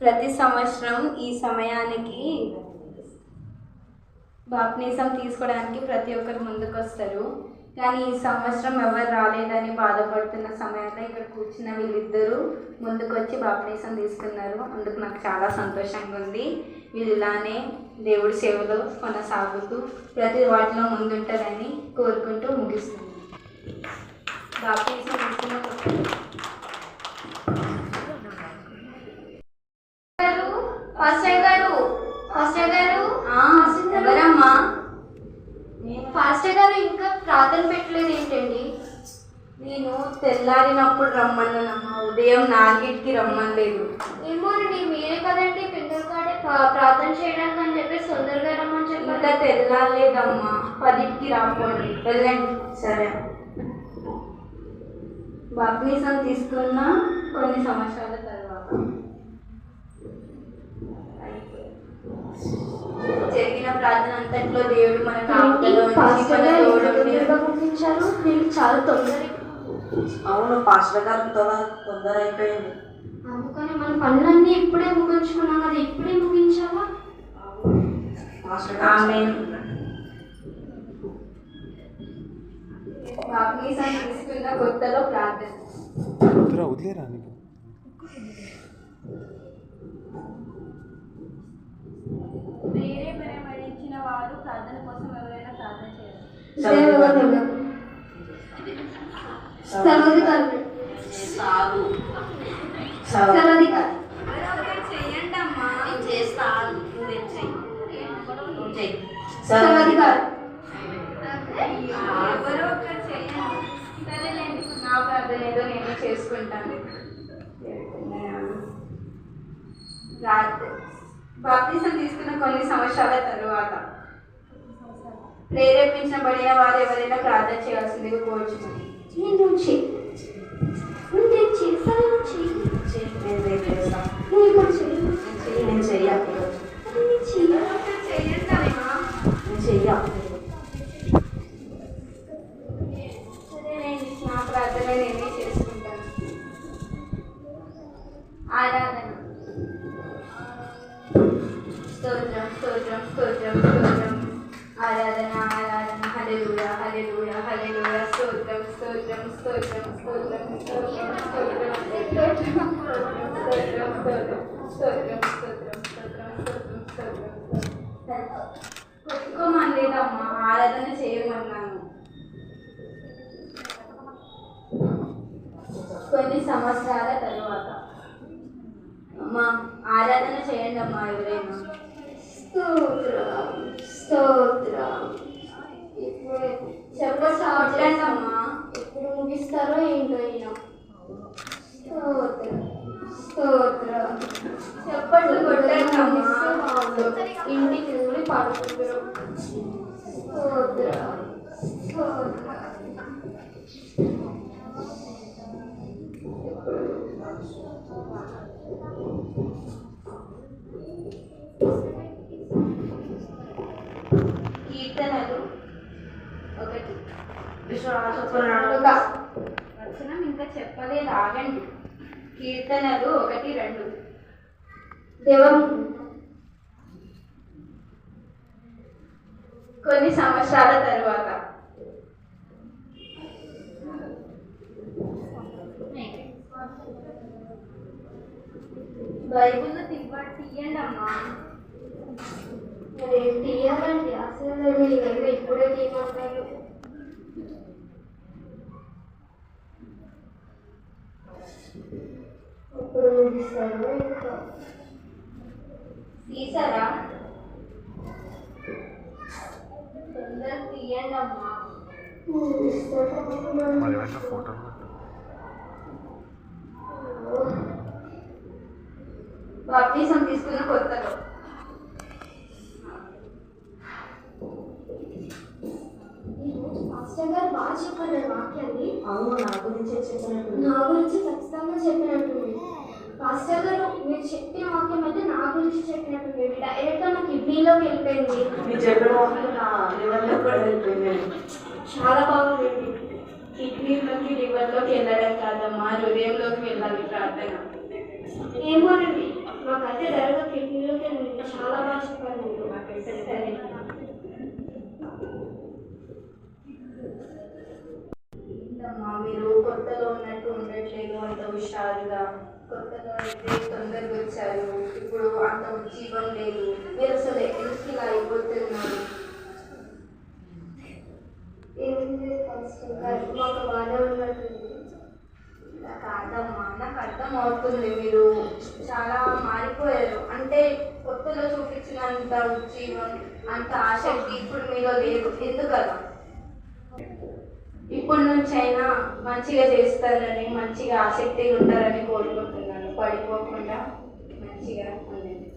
ప్రతి సంవత్సరం ఈ సమయానికి బాప్నీసం తీసుకోవడానికి ప్రతి ఒక్కరు ముందుకు వస్తారు కానీ ఈ సంవత్సరం ఎవరు రాలేదని బాధపడుతున్న సమయంలో ఇక్కడ కూర్చున్న వీళ్ళిద్దరూ ముందుకు వచ్చి బాప్నీసం తీసుకున్నారు. అందుకు నాకు చాలా సంతోషంగా ఉంది. వీళ్ళు ఇలానే దేవుడి సేవలో కొనసాగుతూ ప్రతి వాటిలో ముందుంటారని కోరుకుంటూ ముగిస్తుంది బాప్నీసం ఫాస్టర్ గారు ఫాస్టర్ గారు ఆ, ఎవరమ్మా? ఫాస్టర్ గారు ఇంకా ప్రార్థన పెట్టలేదు ఏంటండి? నేను తెల్లారినప్పుడు రమ్మన్నానమ్మా ఉదయం నాలుగింటికి రమ్మనలేదు. ఏమోనండి మీరే కదండి పిల్లల కాడే ప్రా- ప్రార్థన చేయడానికి అని చెప్పేసి తొందరగా రమ్మని ఇంకా చెప్పారు తెల్లారలేదమ్మా. పదింటికి రాపోండి వెళ్ళండి. సరే. బాప్నీసం తీసుకున్న కొన్ని సంవత్సరాల తర్వాత. ప్రార్థన అంతట్లో దేవుడు మన నేను చాలా తొందర అవును పాస్టర్ గారు తొందర తొందర అయిపోయింది అందుకని మన పనులన్నీ ఇప్పుడే ముగించుకున్నాం కదా ఇప్పుడే ముగించావా? తీసుకున్న కొత్తలో ప్రార్థన. వదిలేరా నీకు వేరే మరణించిన వారు ప్రార్థన కోసం ఎవరైనా ప్రార్థన చేయాలి. చేయండి అమ్మా. నేను చేస్తా నువ్వేం చెయ్యి. నువ్వు చెయ్యి. సర్వాధికారి ఎవరో ఒకరు చేయండి సరేలేండి. నా ప్రార్థన ఏదో నేను చేసుకుంటాను. బాప్తీసం తీసుకున్న కొన్ని సంవత్సరాల తరువాత ప్రేరేపించబడిన వారు ఎవరైనా ప్రార్థన చేయాల్సిందిగా కోరుచున్నాను. నేను స్తోత్రం స్తోత్రం స్తోత్రం ఆరాధన ఆరాధన హలెలూయ హలెలూయ హలెలూయ స్తోత్రం స్తోత్రం స్తోత్రం స్తోత్రం స్తోత్రం స్తోత్రం స్తోత్రం స్తోత్రం స్తోత్రం స్తోత్రం స్తోత్రం స్తోత్రం స్తోత్రం స్తోత్రం కొట్టుకోమనలేదమ్మా ఆరాధన చేయమన్నాను కొన్ని సంవత్సరాల తరువాత. అమ్మా ఆరాధన చేయండి అమ్మా ఎవరైనా. స్తోత్రం స్తోత్రం. ఇప్పుడు చెప్ప సావట్లేదమ్మా ఎప్పుడు ముగిస్తారో ఏంటో ఈయన. స్తోత్రం స్తోత్రం. చెప్పట్లు కొట్టమ్మా ఇంటి తిరుగులు పడుకుంటారు. స్తోత్రం స్తోత్రం. వచనం ఇంకా చెప్పలే రాగండి. కీర్తనలు ఒకటి రెండు. దేవం కొన్ని సంవత్సరాల తరువాత. బైబుల్ తివ్వ తీయండి అమ్మా మరి తీయాలండి అసలు ఇప్పుడే తీయమంటారు. ఇంకా తీసారా? తొందర తీయండి అమ్మా. మరి ఫోటోలు పెట్టు బాప్తీసం తీసుకున్న కొత్తలో. మాస్టర్ గారు బాగా చెప్పారు వాక్యాన్ని. అవును నా గురించే చెప్పినట్టు. నా గురించి ఖచ్చితంగా చెప్పినట్టుంది ఫస్ట్ గారు మీరు చెప్పిన వాక్యం అయితే నా గురించి చెప్పినట్టు బిడ్డ ఏదో నాకు కిడ్నీలోకి వెళ్ళిపోయింది? మీరు చెప్పిన వాక్యం నా లివర్లో కూడా వెళ్ళిపోయింది. చాలా బాగుంది కిడ్నీలోకి లివర్లోకి వెళ్ళడం కాదమ్మా హృదయంలోకి వెళ్ళాలి ప్రార్థన. ఏమోనండి మాకైతే జరగదు కిడ్నీలోకి వెళ్ళింది. చాలా బాగా చెప్పాను నాకైతే కొత్తగా అయితే తొందరగా వచ్చారు. ఇప్పుడు అంత ఉజ్జీవం లేదు. మీరు అసలు ఎందుకు ఇలా అయిపోతున్నారు? ఏమైంది? పాస్టర్ మాకు బాధ ఉన్నట్టుంది. నాకు అర్థమ్మా నాకు అర్థం అవుతుంది మీరు. చాలా మారిపోయారు. అంటే కొత్తలో చూపించినంత ఉజ్జీవం అంత ఆసక్తి ఇప్పుడు మీలో లేదు. ఎందుకలా? ఇప్పుడు నుంచి అయినా మంచిగా చేస్తారని మంచిగా ఆసక్తిగా ఉంటారని కోరుకుంటున్నాను. పడిపోకుండా మంచిగా ఉండండి